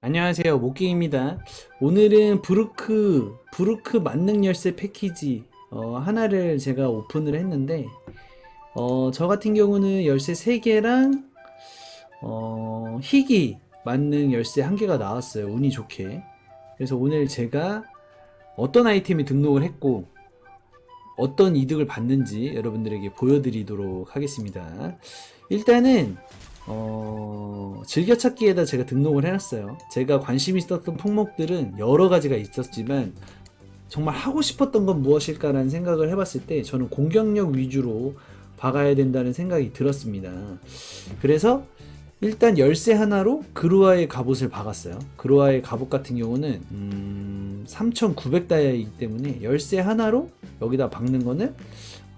안녕하세요. 모끼입니다. 오늘은 브루크 브루크 만능 열쇠 패키지 어, 하나를 제가 오픈을 했는데 어, 저 같은 경우는 열쇠 3개랑 어, 희귀 만능 열쇠 1개가 나왔어요. 운이 좋게. 그래서 오늘 제가 어떤 아이템이 등록을 했고 어떤 이득을 받는지 여러분들에게 보여드리도록 하겠습니다. 일단은 어, 즐겨찾기에다 제가 등록을 해놨어요. 제가 관심 있었던 품목들은 여러 가지가 있었지만 정말 하고 싶었던 건 무엇일까라는 생각을 해봤을 때 저는 공격력 위주로 박아야 된다는 생각이 들었습니다. 그래서 일단 열쇠 하나로 그루아의 갑옷을 박았어요. 그루아의 갑옷 같은 경우는 음, 3,900 다이아이기 때문에 열쇠 하나로 여기다 박는 거는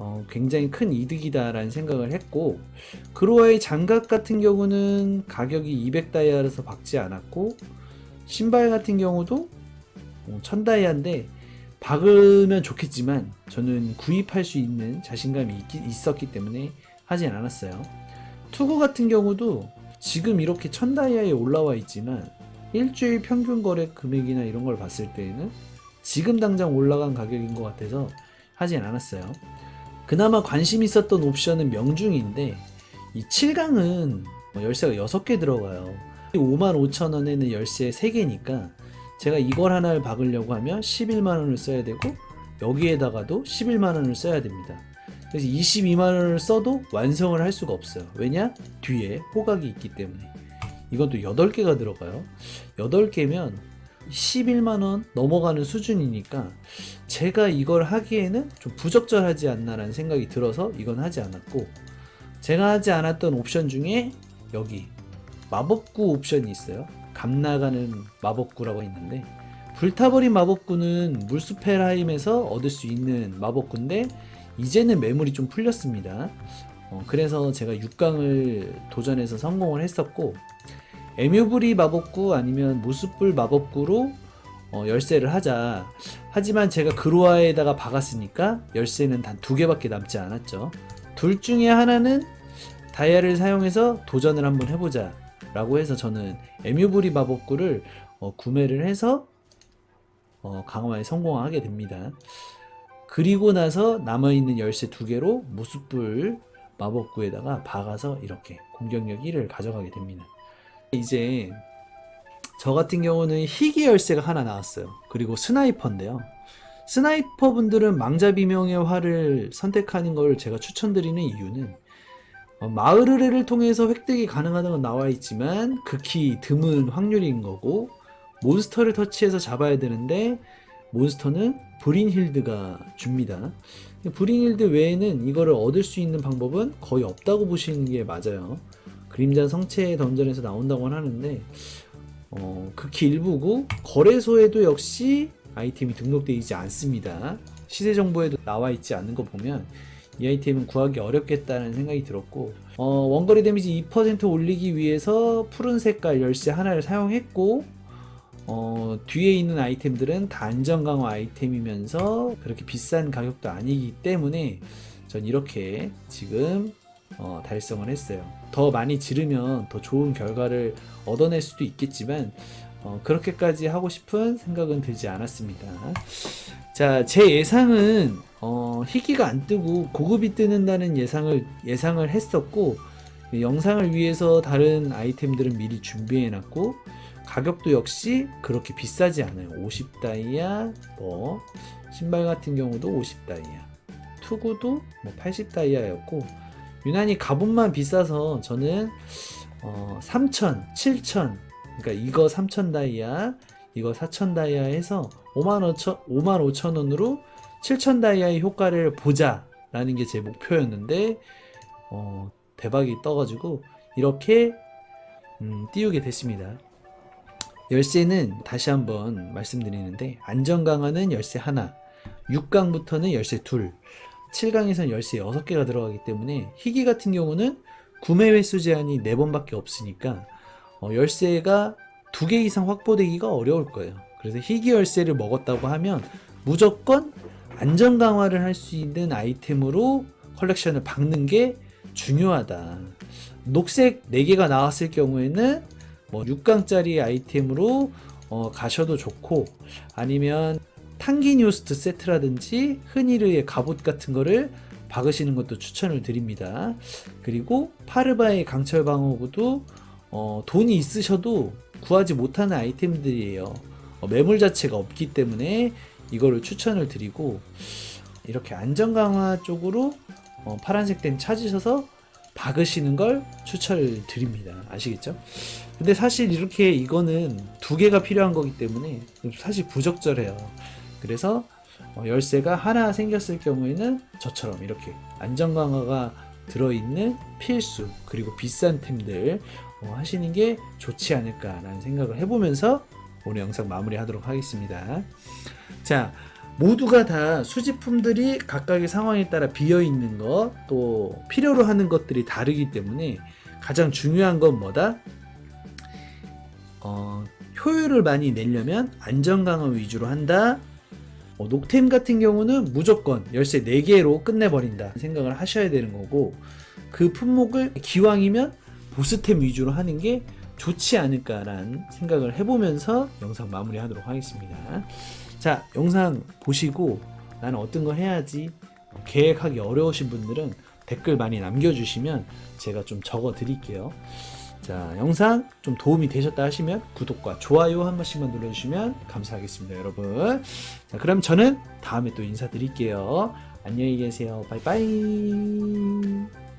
어, 굉장히 큰 이득이다라는 생각을 했고 그로아의 장갑 같은 경우는 가격이 200다이아라서 박지 않았고 신발 같은 경우도 1000다이아인데 박으면 좋겠지만 저는 구입할 수 있는 자신감이 있, 있었기 때문에 하진 않았어요. 투구 같은 경우도 지금 이렇게 1000다이아에 올라와 있지만 일주일 평균 거래 금액이나 이런 걸 봤을 때에는 지금 당장 올라간 가격인 것 같아서 하진 않았어요. 그나마 관심 있었던 옵션은 명중인데 이 7강은 뭐 열쇠가 6개 들어가요. 55,000원에는 열쇠 3개니까 제가 이걸 하나를 박으려고 하면 11만원을 써야 되고 여기에다가도 11만원을 써야 됩니다. 그래서 22만원을 써도 완성을 할 수가 없어요. 왜냐? 뒤에 호각이 있기 때문에. 이것도 8개가 들어가요. 8개면 11만원 넘어가는 수준이니까 제가 이걸 하기에는 좀 부적절하지 않나라는 생각이 들어서 이건 하지 않았고 제가 하지 않았던 옵션 중에 여기 마법구 옵션이 있어요. 감 나가는 마법구라고 있는데 불타버린 마법구는 물수페라임에서 얻을 수 있는 마법구인데 이제는 매물이 좀 풀렸습니다. 어, 그래서 제가 6강을 도전해서 성공을 했었고 에뮤브리 마법구 아니면 무스불 마법구로 어, 열쇠를 하자. 하지만 제가 그로아에다가 박았으니까 열쇠는 단 두 개밖에 남지 않았죠. 둘 중에 하나는 다이아를 사용해서 도전을 한번 해보자. 라고 해서 저는 에뮤브리 마법구를 어, 구매를 해서 어, 강화에 성공하게 됩니다. 그리고 나서 남아있는 열쇠 두 개로 무스불 마법구에다가 박아서 이렇게 공격력 1을 가져가게 됩니다. 이제 저 같은 경우는 희귀 열쇠가 하나 나왔어요. 그리고 스나이퍼인데요. 스나이퍼 분들은 망자 비명의 활을 선택하는 걸 제가 추천드리는 이유는 어, 마을의뢰를 통해서 획득이 가능하다는 건 나와 있지만 극히 드문 확률인 거고 몬스터를 터치해서 잡아야 되는데 몬스터는 브린힐드가 줍니다. 브린힐드 외에는 이거를 얻을 수 있는 방법은 거의 없다고 보시는 게 맞아요. 그림자 성체 던전에서 나온다고 하는데 어, 극히 일부고 거래소에도 역시 아이템이 등록되어 있지 않습니다. 시세 정보에도 나와 있지 않는 거 보면 이 아이템은 구하기 어렵겠다는 생각이 들었고 어, 원거리 데미지 2% 올리기 위해서 푸른 색깔 열쇠 하나를 사용했고 어, 뒤에 있는 아이템들은 다 안전 강화 아이템이면서 그렇게 비싼 가격도 아니기 때문에 전 이렇게 지금 어, 달성을 했어요. 더 많이 지르면 더 좋은 결과를 얻어낼 수도 있겠지만 어, 그렇게까지 하고 싶은 생각은 들지 않았습니다. 자, 제 예상은 어, 희귀가 안 뜨고 고급이 뜨는다는 예상을 예상을 했었고 이 영상을 위해서 다른 아이템들은 미리 준비해 놨고 가격도 역시 그렇게 비싸지 않아요. 50다이아, 뭐 신발 같은 경우도 50다이아, 투구도 뭐 80다이아였고 유난히 갑옷만 비싸서 저는 어, 3천, 7천, 그러니까 이거 3천 다이아, 이거 4천 다이아 해서 5만 5천, 5만 5천 원으로 7천 다이아의 효과를 보자 라는 게 제 목표였는데 어, 대박이 떠가지고 이렇게 음, 띄우게 됐습니다. 열쇠는 다시 한번 말씀드리는데 안전 강화는 열쇠 하나, 6강부터는 열쇠 둘, 7강에서는 열쇠 6개가 들어가기 때문에 희귀 같은 경우는 구매 횟수 제한이 4번밖에 없으니까 어, 열쇠가 2개 이상 확보되기가 어려울 거예요. 그래서 희귀 열쇠를 먹었다고 하면 무조건 안전 강화를 할 수 있는 아이템으로 컬렉션을 박는 게 중요하다. 녹색 4개가 나왔을 경우에는 뭐 6강짜리 아이템으로 어, 가셔도 좋고 아니면 탕기뉴스트 세트라든지 흔히르의 갑옷 같은 거를 박으시는 것도 추천을 드립니다. 그리고 파르바의 강철 방어구도 어, 돈이 있으셔도 구하지 못하는 아이템들이에요. 어, 매물 자체가 없기 때문에 이거를 추천을 드리고 이렇게 안전 강화 쪽으로 어, 파란색 댐 찾으셔서 박으시는 걸 추천을 드립니다. 아시겠죠? 근데 사실 이렇게 이거는 두 개가 필요한 거기 때문에 사실 부적절해요. 그래서 어, 열쇠가 하나 생겼을 경우에는 저처럼 이렇게 안전 강화가 들어있는 필수 그리고 비싼 템들 어, 하시는 게 좋지 않을까라는 생각을 해보면서 오늘 영상 마무리하도록 하겠습니다. 자, 모두가 다 수집품들이 각각의 상황에 따라 비어 있는 것, 또 필요로 하는 것들이 다르기 때문에 가장 중요한 건 뭐다? 어, 효율을 많이 내려면 안전 강화 위주로 한다. 어, 녹템 같은 경우는 무조건 열쇠 4개로 끝내버린다 생각을 하셔야 되는 거고 그 품목을 기왕이면 보스템 위주로 하는 게 좋지 않을까라는 생각을 해보면서 영상 마무리하도록 하겠습니다. 자, 영상 보시고 나는 어떤 거 해야지 계획하기 어려우신 분들은 댓글 많이 남겨주시면 제가 좀 적어 드릴게요. 자, 영상 좀 도움이 되셨다 하시면 구독과 좋아요 한 번씩만 눌러주시면 감사하겠습니다, 여러분. 자, 그럼 저는 다음에 또 인사드릴게요. 안녕히 계세요. 바이바이.